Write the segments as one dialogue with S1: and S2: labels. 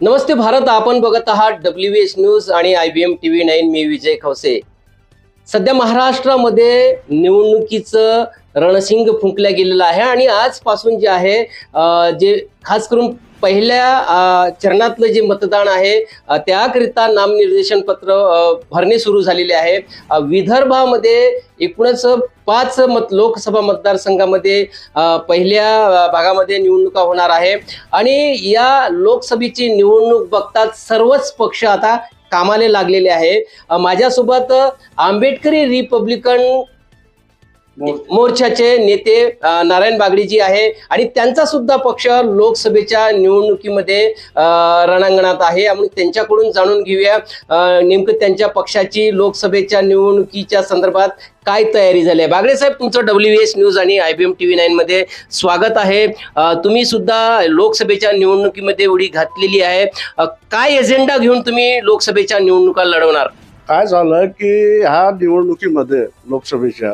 S1: नमस्ते भारत आपण बघत आहात डब्ल्यू एच न्यूज आणि I B M T V nine मी विजय खवसे. सध्या महाराष्ट्रामध्ये निवडणुकीचं रणसिंग फुंकल्या गेलेलं आहे आणि आजपासून जे आहे जे खास करून पहिल्या चरणातलं जे मतदान आहे त्याकरिता नामनिर्देशन पत्र भरणे सुरू झालेले आहे. विदर्भामध्ये एकूणच पाच मत लोकसभा मतदारसंघामध्ये पहिल्या भागामध्ये निवडणुका होणार आहे. आणि या लोकसभेची निवडणूक बघतात सर्वच पक्ष आता कामाला लागलेले आहे. माझ्यासोबत आंबेडकरी रिपब्लिकन मोर्चाचे नेते नारायण बागडीजी आहे आणि त्यांचा सुद्धा पक्ष लोकसभेच्या निवडणुकीमध्ये रणांगणात आहे. आणि त्यांच्याकडून जाणून घेऊया नेमकं त्यांच्या पक्षाची लोकसभेच्या निवडणुकीच्या संदर्भात काय तयारी झाली आहे. बागडे साहेब तुमचं डब्ल्यू एस न्यूज आणि I B M T V nine मध्ये स्वागत आहे. तुम्ही सुद्धा लोकसभेच्या निवडणुकीमध्ये उडी घातलेली आहे. काय एजेंडा घेऊन तुम्ही लोकसभेच्या निवडणुका लढवणार?
S2: काय झालं की ह्या निवडणुकीमध्ये लोकसभेच्या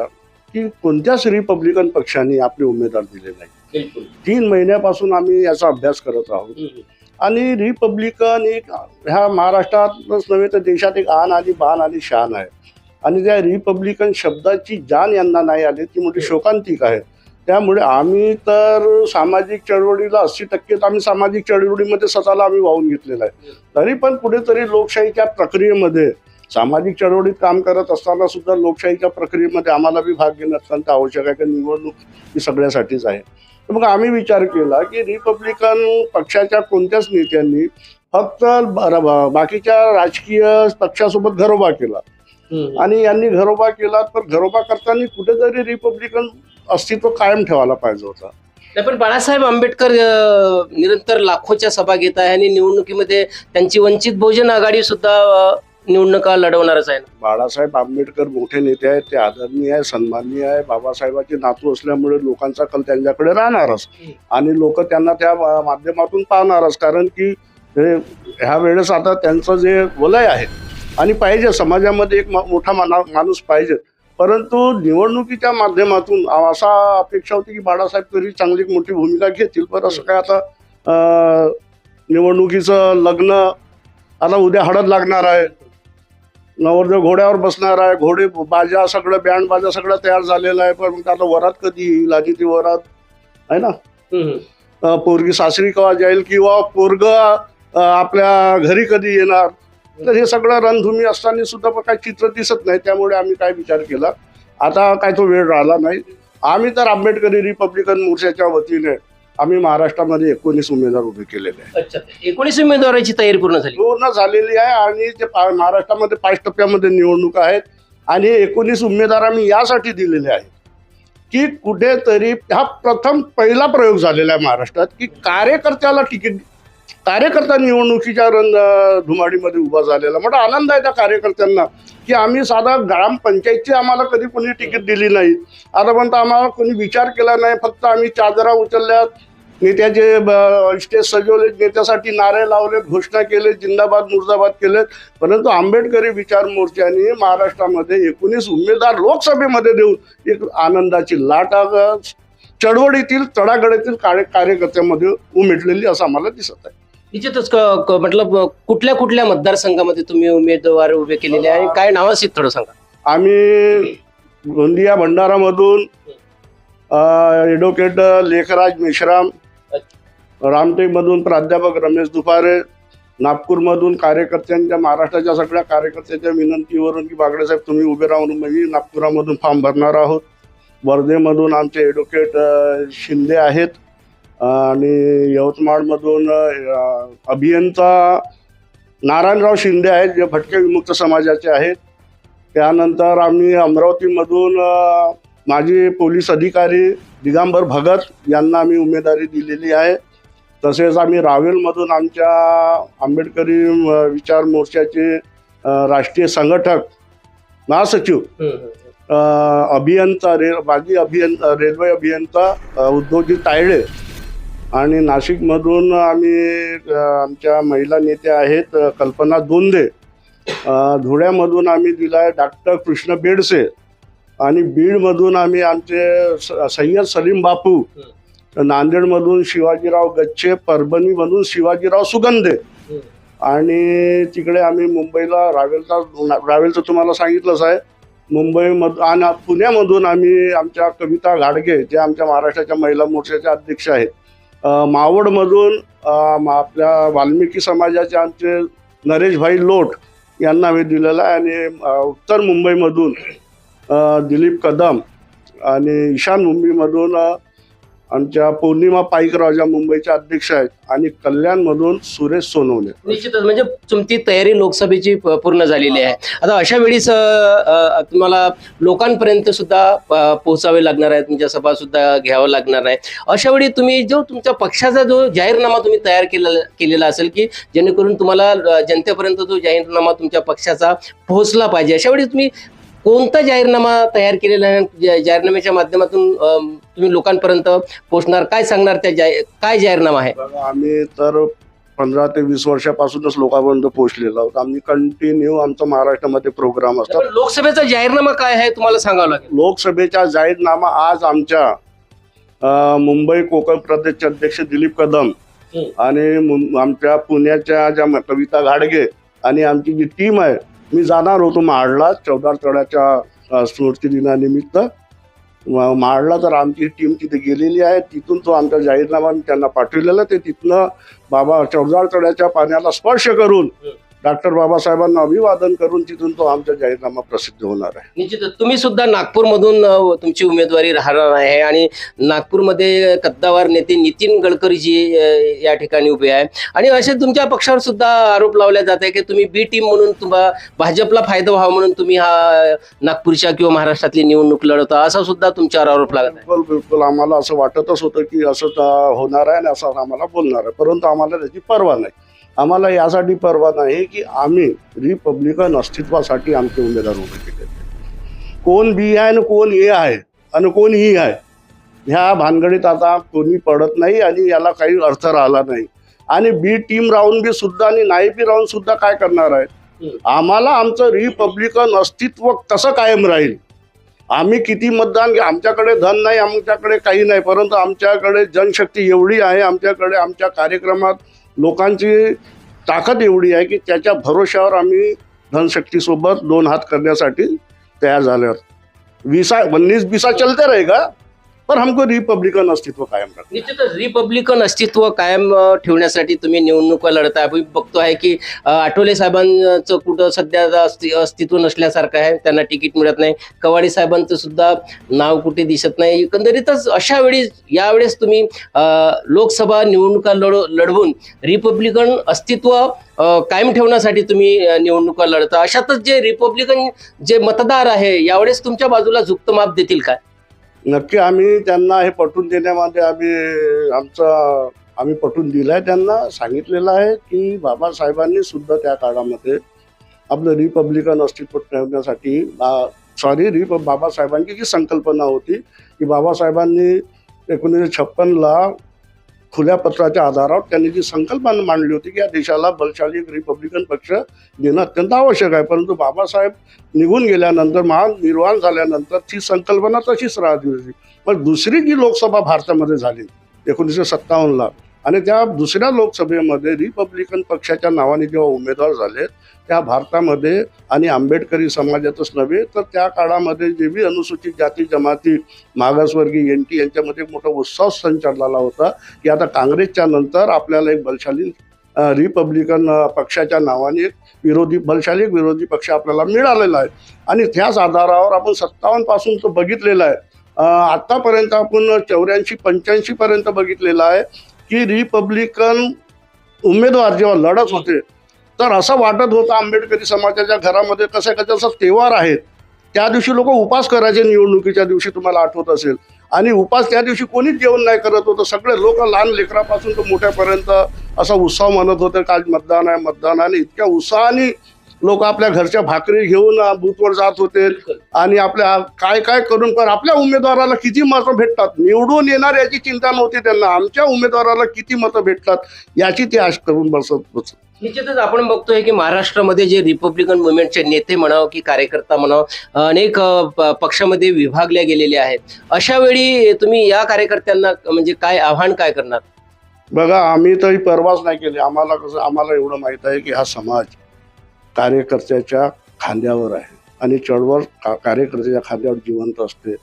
S2: की कोणत्याच रिपब्लिकन पक्षाने आपले उमेदवार दिले नाही
S1: बिलकुल.
S2: तीन महिन्यापासून आम्ही याचा अभ्यास करत आहोत. आणि रिपब्लिकन एक ह्या महाराष्ट्रातच नव्हे तर देशात एक आन आणि बाण आणि शान आहे. आणि त्या रिपब्लिकन शब्दाची जाण यांना नाही आली ती मोठी शोकांतिक आहे त्यामुळे आम्ही तर सामाजिक चळवळीला अस्सी टक्के तर आम्ही सामाजिक चळवळीमध्ये स्वतःला आम्ही वाहून घेतलेलं आहे. तरी पण कुठेतरी लोकशाहीच्या प्रक्रियेमध्ये सामाजिक चळवळीत काम करत असताना सुद्धा लोकशाहीच्या प्रक्रियेमध्ये आम्हाला बी भाग घेणं अत्यंत आवश्यक आहे कारण निवडणूक ही सगळ्यासाठीच आहे. तर मग आम्ही विचार केला की रिपब्लिकन पक्षाच्या कोणत्याच नेत्यांनी फक्त बाकीच्या राजकीय पक्षासोबत घरोबा केला. आणि यांनी घरोबा केला तर घरोबा करताना कुठेतरी रिपब्लिकन अस्तित्व कायम ठेवायला पाहिजे होतं.
S1: नाही पण बाळासाहेब आंबेडकर निरंतर लाखोच्या सभा घेत आहे आणि निवडणुकीमध्ये त्यांची वंचित बहुजन आघाडी सुद्धा निवडणुका लढवणारच आहे ना.
S2: बाळासाहेब आंबेडकर मोठे नेते आहेत ते आदरणीय आहे सन्माननीय आहे बाबासाहेबांचे नातू असल्यामुळे लोकांचा कल त्यांच्याकडे राहणारच. आणि लोक त्यांना त्या मा- माध्यमातून पाहणारच. कारण की हे ह्या वेळेस आता त्यांचं जे वलय आहे आणि पाहिजे समाजामध्ये एक म मोठा माना माणूस पाहिजे. परंतु निवडणुकीच्या माध्यमातून असा अपेक्षा होती की बाळासाहेब तरी चांगली मोठी भूमिका घेतील. पण असं काय आता अं, निवडणुकीचं लग्न आता उद्या हळद लागणार आहे. नवरदेव घोड्यावर बसणार आहे घोडे बाजा सगळं बँड बाजा सगळं तयार झालेलं आहे पण आता वरात कधी येईल? आणि ती वरात. आहे ना? अं, पोरगी सासरी केव्हा जाईल किंवा पोरग आपल्या घरी कधी येणार? तर हे सगळं रणधुमी असताना सुद्धा पण काही चित्र दिसत नाही त्यामुळे आम्ही काय विचार केला. आता काय तो वेळ राहिला नाही. आम्ही तर आंबेडकरी रिपब्लिकन मोर्चाच्या वतीने आम्ही महाराष्ट्रामध्ये एकोणीस उमेदवार उभे केलेले आहेत.
S1: अच्छा एकोणीस उमेदवाराची तयारी पूर्ण झाली.
S2: पूर्ण झालेली आहे आणि ते पा- महाराष्ट्रामध्ये पाच टप्प्यामध्ये निवडणूक आहेत आणि हे एकोणीस उमेदवार आम्ही यासाठी दिलेले आहेत की कुठेतरी हा प्रथम पहिला प्रयोग झालेला आहे महाराष्ट्रात की कार्यकर्त्याला तिकीट कार्यकर्ता निवडणुकीच्या रंग धुमाडीमध्ये उभा झालेला. मोठा आनंद आहे त्या कार्यकर्त्यांना की आम्ही साधा ग्रामपंचायतची आम्हाला कधी कोणी तिकीट दिली नाही. आतापर्यंत आम्हाला कोणी विचार केला नाही. फक्त आम्ही चादरा उचलल्या नेत्याचे स्टेज सजवले नेत्यासाठी नारे लावले घोषणा केले जिंदाबाद मुर्दाबाद केले. परंतु आंबेडकरी विचार मोर्चाने महाराष्ट्रामध्ये एकोणीस उमेदवार लोकसभेमध्ये देऊन एक आनंदाची लाट चळवळीतील तडागडीतील कार्य कार्यकर्त्यामध्ये उमेटलेली असं आम्हाला दिसत आहे.
S1: निश्चितच अं, कुठल्या कुठल्या मतदारसंघामध्ये तुम्ही उमेदवार उभे केलेले आहे? आणि काय नावाशी थोडं सांगा.
S2: आम्ही गोंदिया भंडारामधून ॲडव्होकेट लेखराज मेश्राम रामटेकमधून प्राध्यापक रमेश दुपारे नागपूरमधून कार्यकर्त्यांच्या महाराष्ट्राच्या सगळ्या कार्यकर्त्यांच्या विनंतीवरून की बागडेसाहेब तुम्ही उभे राहून मी नागपुरामधून फॉर्म भरणार आहोत. वर्धेमधून आमचे ॲडव्होकेट शिंदे आहेत. आणि यवतमाळमधून अभियंता नारायणराव शिंदे आहेत जे भटके विमुक्त समाजाचे आहेत. त्यानंतर आम्ही अमरावतीमधून माजी पोलीस अधिकारी दिगंबर भगत यांना आम्ही उमेदवारी दिलेली आहे. तसेच आम्ही रावेलमधून आमच्या आंबेडकरी विचार मोर्चाचे राष्ट्रीय संघटक महासचिव अभियंता रे माजी अभियंता रेल्वे अभियंता उद्धवजी तायडे आणि नाशिकमधून आम्ही आमच्या महिला नेत्या आहेत कल्पना दोंदे. धुळ्यामधून आम्ही दिला आहे डॉक्टर कृष्ण बेडसे आणि बीडमधून आम्ही आमचे सय्यद सलीम बापू नांदेडमधून शिवाजीराव गच्चे परभणीमधून शिवाजीराव सुगंधे. आणि तिकडे आम्ही मुंबईला रावेलचा रावेलचं तुम्हाला सांगितलंच आहे. मुंबईमध आणि पुण्यामधून आम्ही आमच्या कविता घाडगे जे आमच्या महाराष्ट्राच्या महिला मोर्चाच्या अध्यक्ष आहेत. मावडमधून आपल्या वाल्मिकी समाजाचे आमचे नरेशभाई लोट यांना आम्ही दिलेलं आहे. आणि उत्तर मुंबईमधून दिलीप कदम आणि ईशान मुंबईमधून आमच्या पौर्णिमा पाईकराव मुंबईच्या अध्यक्ष आहेत आणि कल्याणमधून सुरेश सोनवणे.
S1: निश्चितच म्हणजे तुमची तयारी लोकसभेची पूर्ण झालेली आहे. आता अशा वेळीच तुम्हाला लोकांपर्यंत सुद्धा पोहोचावे लागणार आहे तुमच्या म्हणजे सभा सुद्धा घ्यावं लागणार आहे. अशा वेळी तुम्ही जो तुमच्या पक्षाचा जो जाहीरनामा तुम्ही तयार केलेला केलेला असेल की जेणेकरून तुम्हाला जनतेपर्यंत जो जाहीरनामा तुमच्या पक्षाचा पोहोचला पाहिजे अशा वेळी तुम्ही कोणता जाहीरनामा तयार केलेला आहे? जाहीरनाम्याच्या माध्यमातून तुम्ही लोकांपर्यंत पोहोचणार काय सांगणार त्या जाहीर काय जाहीरनामा आहे?
S2: आम्ही तर पंधरा ते वीस वर्षापासूनच लोकांपर्यंत पोहोचलेलो आहोत. आम्ही कंटिन्यू आमचा महाराष्ट्रामध्ये प्रोग्राम असतात.
S1: लोकसभेचा जाहीरनामा काय आहे तुम्हाला सांगावं लागेल?
S2: लोकसभेचा जाहीरनामा आज आमच्या मुंबई कोकण प्रदेशचे अध्यक्ष दिलीप कदम. आणि आमच्या पुण्याच्या ज्या कविता घाडगे आणि आमची जी टीम आहे मी जाणार होतो महाडला चौदार तळ्याच्या स्मृती दिनानिमित्त. महाडला तर आमची टीम तिथे गेलेली आहे. तिथून तो आमचा जाहीरनामा त्यांना पाठवलेला ते तिथनं बाबा चौदार तळ्याच्या पाण्याला स्पर्श करून डॉक्टर बाबासाहेबांना अभिवादन करून तिथून तो आमचा जाहीरनामा प्रसिद्ध होणार आहे.
S1: निश्चितच. तुम्ही सुद्धा नागपूरमधून तुमची उमेदवारी राहणार आहे आणि नागपूरमध्ये कद्दावर नेते नितीन गडकरीजी या ठिकाणी उभे आहे. आणि असे तुमच्या पक्षावर सुद्धा आरोप लावले जात आहे की तुम्ही बी टीम म्हणून तुम्हा भाजपला फायदा व्हावा म्हणून तुम्ही हा नागपूरच्या किंवा महाराष्ट्रातली निवडणूक लढवता. असा सुद्धा तुमच्यावर आरोप लागत
S2: बिलकुल बिलकुल. आम्हाला असं वाटतच होतं की असंच अं, होणार आहे आणि असं आम्हाला बोलणार आहे. परंतु आम्हाला त्याची पर्वा नाही. आम्हाला यासाठी पर्वा नाही की आम्ही रिपब्लिकन अस्तित्वासाठी आमचे उमेदवार उभे केले. कोण बी आहे आणि कोण ए आहे आणि कोण ही आहे ह्या भानगडीत आता कोणी पडत नाही आणि याला काही अर्थ राहिला नाही. आणि बी टीम राहून बी सुद्धा आणि नाही बी राहून सुद्धा काय करणार आहे? आम्हाला आमचं रिपब्लिकन अस्तित्व कसं कायम राहील? आम्ही किती मतदान आमच्याकडे धन नाही आमच्याकडे काही नाही परंतु आमच्याकडे जनशक्ती एवढी आहे आमच्याकडे आमच्या कार्यक्रमात लोकांची ताकद एवढी आहे की त्याच्या भरोश्यावर आम्ही धनशक्तीसोबत दोन हात करण्यासाठी तयार झाले आहोत विसा उन्नीस बिसा चलते रहेगा. तर हमको रिपब्लिकन अस्तित्व कायम रखना
S1: निश्चितच रिपब्लिकन अस्तित्व कायम अ, ठेवण्यासाठी तुम्ही निवडणुका लढताय. आपण बघतो आहे की अ, आठवले साहेबांचं कुठं सध्या अस्ति- अस्तित्व नसल्यासारखं आहे. त्यांना तिकीट मिळत नाही. कवाडे साहेबांचं सुद्धा नाव कुठे दिसत नाही. एकंदरीतच अशा वेळी यावेळेस तुम्ही अ, लोकसभा निवडणुका लढ लढवून रिपब्लिकन अस्तित्व अ, कायम ठेवण्यासाठी तुम्ही अ, निवडणुका लढता. अशातच जे रिपब्लिकन जे मतदार आहे यावेळेस तुमच्या बाजूला झुकतं माप देतील काय?
S2: नक्की आम्ही त्यांना हे पटवून देण्यामध्ये आम्ही आमचा आम्ही पटवून दिलं आहे त्यांना सांगितलेलं आहे की बाबासाहेबांनी सुद्धा त्या काळामध्ये आपलं रिपब्लिकन अस्तित्व ठेवण्यासाठी सॉरी रिप बाबासाहेबांची जी संकल्पना होती की बाबासाहेबांनी एकोणीसशे छप्पनला खुल्या पत्राच्या आधारावर त्यांनी जी संकल्पना मांडली होती की या देशाला बलशाली एक रिपब्लिकन पक्ष देणं अत्यंत आवश्यक आहे. परंतु बाबासाहेब निघून गेल्यानंतर महान निर्वाण झाल्यानंतर ती संकल्पना तशीच राहत होती. पण दुसरी जी लोकसभा भारतामध्ये झाली एकोणीसशे सत्तावन्नला आणि त्या दुसऱ्या लोकसभेमध्ये रिपब्लिकन पक्षाच्या नावाने जेव्हा उमेदवार झाले त्या भारतामध्ये आणि आंबेडकरी समाजातच नव्हे तर त्या काळामध्ये जे बी अनुसूचित जाती जमाती मागासवर्गीय एन टी यांच्यामध्ये मोठा उत्साह संचारलेला होता की आता काँग्रेसच्या नंतर आपल्याला एक बलशाली रिपब्लिकन पक्षाच्या नावाने एक विरोधी बलशाली विरोधी पक्ष आपल्याला मिळालेला आहे. आणि त्याच आधारावर आपण सत्तावन्नपासून तो बघितलेला आहे. आत्तापर्यंत आपण चौऱ्याऐंशी पंच्याऐंशीपर्यंत बघितलेला आहे. की रिपब्लिकन उमेदवार जेव्हा लढत होते तर असं वाटत होतं आंबेडकरी समाजाच्या घरामध्ये कसं कसं जसं तेव्हार आहेत. त्या दिवशी लोक उपास करायचे निवडणुकीच्या दिवशी तुम्हाला आठवत असेल. आणि उपास त्या दिवशी कोणीच जेवण नाही करत होतं. सगळे लोक लहान लेकरापासून तर मोठ्यापर्यंत असा उत्साह म्हणत होते का आज मतदान आहे मतदान आहे. आणि इतक्या उत्साहाने लोक आपल्या घरच्या भाकरी घेऊन बूथवर जात होते. आणि आपल्या काय काय करून पण आपल्या उमेदवाराला किती मतं भेटतात? निवडून येणार याची चिंता नव्हती त्यांना. आमच्या उमेदवाराला किती मतं भेटतात याची ते आश करून बसत बसत
S1: निश्चितच आपण बघतोय की महाराष्ट्रामध्ये जे रिपब्लिकन मुवमेंटचे नेते म्हणावं की कार्यकर्ता म्हणावं अनेक पक्षामध्ये विभागल्या गेलेले आहेत. अशा वेळी तुम्ही या कार्यकर्त्यांना म्हणजे काय आव्हान काय करणार?
S2: बघा आम्ही तरी परवाच नाही केली. आम्हाला कसं आम्हाला एवढं माहीत आहे की हा समाज कार्यकर्त्याच्या खांद्यावर आहे. आणि चळवळ का- कार्यकर्त्याच्या खांद्यावर जिवंत असते.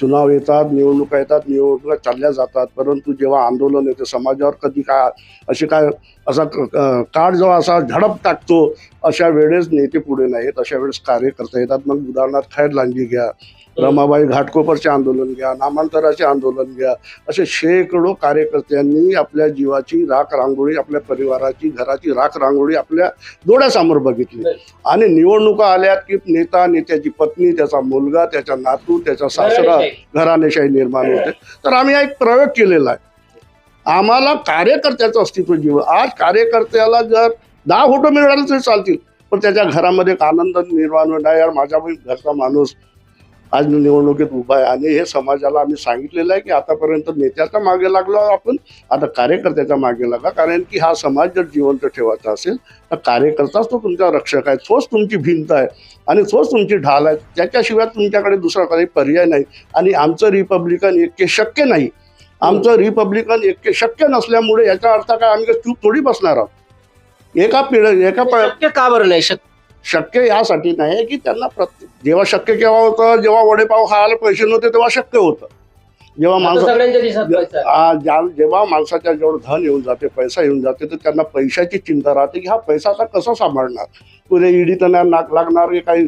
S2: चुनाव येतात निवडणुका येतात निवडणुका चालल्या जातात. परंतु जेव्हा आंदोलन येते समाजावर कधी काय असे काय असा काळ जेव्हा असा झडप टाकतो अशा वेळेस नेते पुढे नाहीत अशा वेळेस कार्यकर्ते येतात. मग उदाहरणार्थ खैर लांजी घ्या रमाबाई घाटकोपरचे आंदोलन घ्या नामांतराचे आंदोलन घ्या असे शेकडो कार्यकर्त्यांनी आपल्या जीवाची राख रांगोळी आपल्या परिवाराची घराची राख रांगोळी आपल्या डोळ्यासमोर बघितली. आणि निवडणुका आल्यात की नेता नेत्याची पत्नी त्याचा मुलगा त्याचा नातू त्याचा सासरा घराणेशाही निर्माण होते. तर आम्ही हा एक प्रयोग केलेला आहे. आम्हाला कार्यकर्त्याचं अस्तित्व जीव. आज कार्यकर्त्याला जर दहा फोटो मिळाले तरी चालतील. पण त्याच्या घरामध्ये एक आनंद निर्माण होणार यार माझ्या घरचा माणूस आज निवडणुकीत उभा आहे. आणि हे समाजाला आम्ही सांगितलेलं आहे की आतापर्यंत नेत्याच्या मागे लागलो आपण. आता कार्यकर्त्याच्या मागे लागा. कारण की हा समाज जर जिवंत ठेवायचा असेल तर कार्यकर्ताच तो तुमचा रक्षक आहे. तोच तुमची भिंत आहे. आणि तोच तुमची ढाल आहे. त्याच्याशिवाय तुमच्याकडे दुसरा काही पर्याय नाही. आणि आमचं रिपब्लिकन इतके शक्य नाही. आमचं रिपब्लिकन ऐक्य शक्य नसल्यामुळे याचा अर्थ काय? आम्ही चूप थोडी बसणार आहोत? एका पिढ एका प-
S1: शक्य का बरं नाही? शक्य
S2: शक्य यासाठी नाही की त्यांना प्रत्येक जेव्हा शक्य केव्हा होतं जेव्हा वडेपाव खायला पैसे नव्हते तेव्हा शक्य होतं. जेव्हा माणसं जेव्हा माणसाच्या जवळ धन येऊन जाते पैसा येऊन जाते तर त्यांना पैशाची चिंता राहते की हा पैसा आता कसा सांभाळणार? पुढे इडी तर नाही नाक लागणार की काही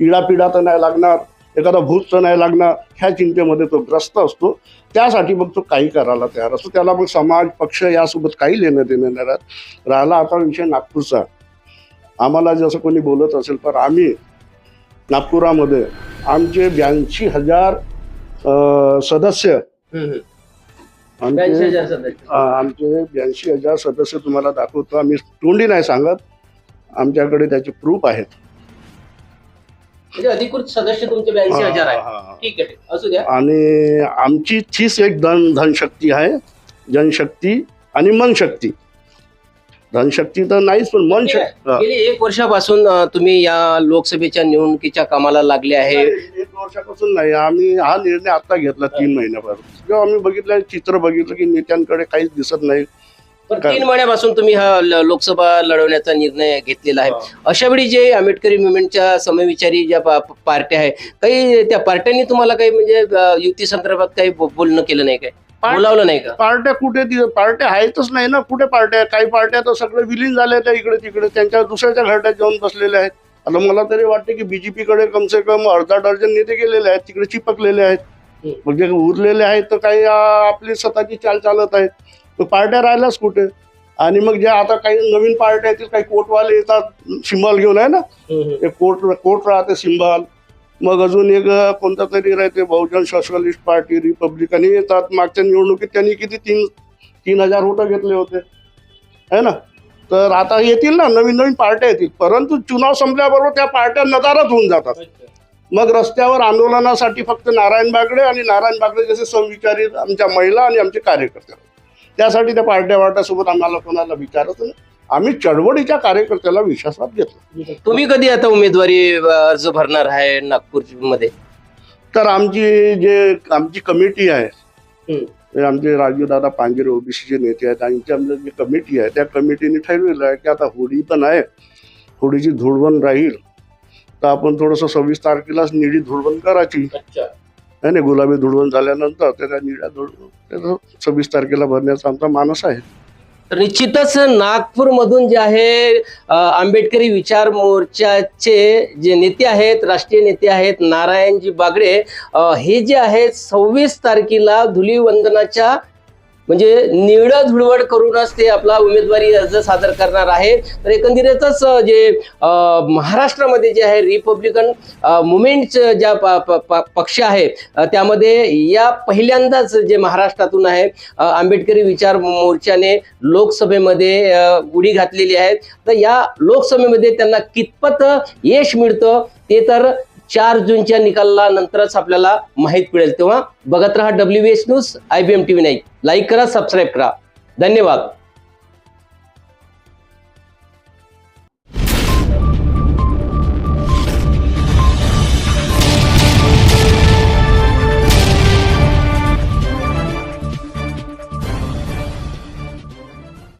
S2: इडापिडा तर नाही लागणार. एखादा भूत नाही लागणार ह्या चिंतेमध्ये तो ग्रस्त असतो. त्यासाठी मग तो काही करायला तयार असतो. त्याला मग समाज पक्ष यासोबत काही लेणं देणं नाही राहत. राहिला आता विषय नागपूरचा. आम्हाला जसं कोणी बोलत असेल तर आम्ही नागपुरामध्ये आमचे ब्याऐंशी हजार सदस्य आमचे
S1: ब्याऐंशी हजार सदस्य
S2: तुम्हाला दाखवतो. आम्ही तोंडी नाही सांगत. आमच्याकडे त्याचे प्रूफ आहेत.
S1: म्हणजे अधिकृत सदस्य तुमचे ब्याऐंशी हजार आहे.
S2: हा, हा, हा.
S1: ठीक आहे असू द्या.
S2: आणि आमची तीच एक धन धनशक्ती आहे. जनशक्ती आणि मनशक्ती. धनशक्ती तर नाहीच पण मन
S1: ठीक आहे.
S2: शक्ती हा.
S1: गेली एक वर्षापासून अं, तुम्ही या लोकसभेच्या निवडणुकीच्या कामाला लागले आहे.
S2: एक वर्षापासून नाही. आम्ही हा निर्णय आता घेतला तीन महिन्यापासून जेव्हा आम्ही बघितलं चित्र बघितलं की नेत्यांकडे काहीच दिसत नाही.
S1: पण? तीन महिन्यापासून तुम्ही हा लोकसभा लढवण्याचा निर्णय घेतलेला आहे अशा वेळी जे आंबेडकरी मुवमेंटच्या समविचारी ज्या पार्ट्या आहे काही त्या पार्ट्यांनी तुम्हाला काही म्हणजे युती संदर्भात काही बोलणं केलं नाही काय बोलावलं नाही का
S2: पार्ट्या कुठे दि- पार्ट्या आहेतच नाही ना कुठे पार्ट्या आहेत? काही पार्ट्या तर सगळे विलीन झाल्या त्या इकडे तिकडे त्यांच्या दुसऱ्याच्या घरट्यात जाऊन बसलेल्या आहेत आता मला तरी वाटते की बीजेपी कडे कमसे कम अर्धा डझन नेते गेलेले आहेत तिकडे चिपकलेले आहेत. म्हणजे उरलेले आहेत तर काही आपली स्वतःची चाल चालत आहेत तर पार्ट्या राहिल्याच कुठे? आणि मग ज्या आता काही नवीन पार्ट्या येतील काही कोटवाले येतात सिंबल घेऊन आहे ना? एक कोट कोट राहते सिंबल. मग अजून एक कोणता तरी राहते बहुजन सोशलिस्ट पार्टी रिपब्लिकन येतात. मागच्या निवडणुकीत त्यांनी किती तीन तीन हजार वोटं घेतले होते. है ना? तर आता येतील ना नवीन नवीन पार्ट्या येतील. परंतु चुनाव संपल्याबरोबर त्या पार्ट्या नदारच होऊन जातात. मग रस्त्यावर आंदोलनासाठी फक्त नारायण बागडे आणि नारायण बागडे जसे समविचारी आमच्या महिला आणि आमचे कार्यकर्ते. त्यासाठी त्या पार्ट्या वाट्यासोबत आम्हाला कोणाला विचारत नाही. आम्ही चळवळीच्या कार्यकर्त्याला विश्वासात घेतलं
S1: तुम्ही कधी आता उमेदवारी अर्ज भरणार आहे नागपूरमध्ये
S2: तर आमची जे आमची कमिटी आहे आमचे राजीव दादा पांजेरे ओबीसीचे नेते आहेत आणि आमचं जी कमिटी आहे त्या कमिटीने ठरवलेलं आहे की आता होळी पण आहे होळीची धुळवण राहील. तर आपण थोडंसं सव्वीस तारखेलाच निळी धुळवण करायची. नाही गुलाबी धुडवण झाल्यानंतर त्याचा निळ्या धुडवून त्याचं सव्वीस तारखेला भरण्याचा आमचा मानस आहे.
S1: तर निश्चितच नागपूरमधून जे आहे आंबेडकरी विचार मोर्चाचे जे नेते आहेत राष्ट्रीय नेते आहेत नारायणजी बागडे हे जे आहेत सव्वीस तारखेला धुलीवंदनाच्या म्हणजे निळं धुळवड करूनच ते आपला उमेदवारी अर्ज सादर करणार आहे. तर एकंदरीतच जे महाराष्ट्रामध्ये जे आहे रिपब्लिकन मुवमेंट ज्या प- प- प- पक्ष आहे त्यामध्ये या पहिल्यांदाच जे महाराष्ट्रातून आहे आंबेडकरी विचार मोर्चाने लोकसभेमध्ये उडी घातलेली आहे. तर या लोकसभेमध्ये त्यांना कितपत यश मिळतं ते तर चार जूनच्या निकाला नंतरच आपल्याला माहीत मिळेल तेव्हा बघत राहा W S news I B M T V नाही लाईक करा सबस्क्राईब करा. धन्यवाद.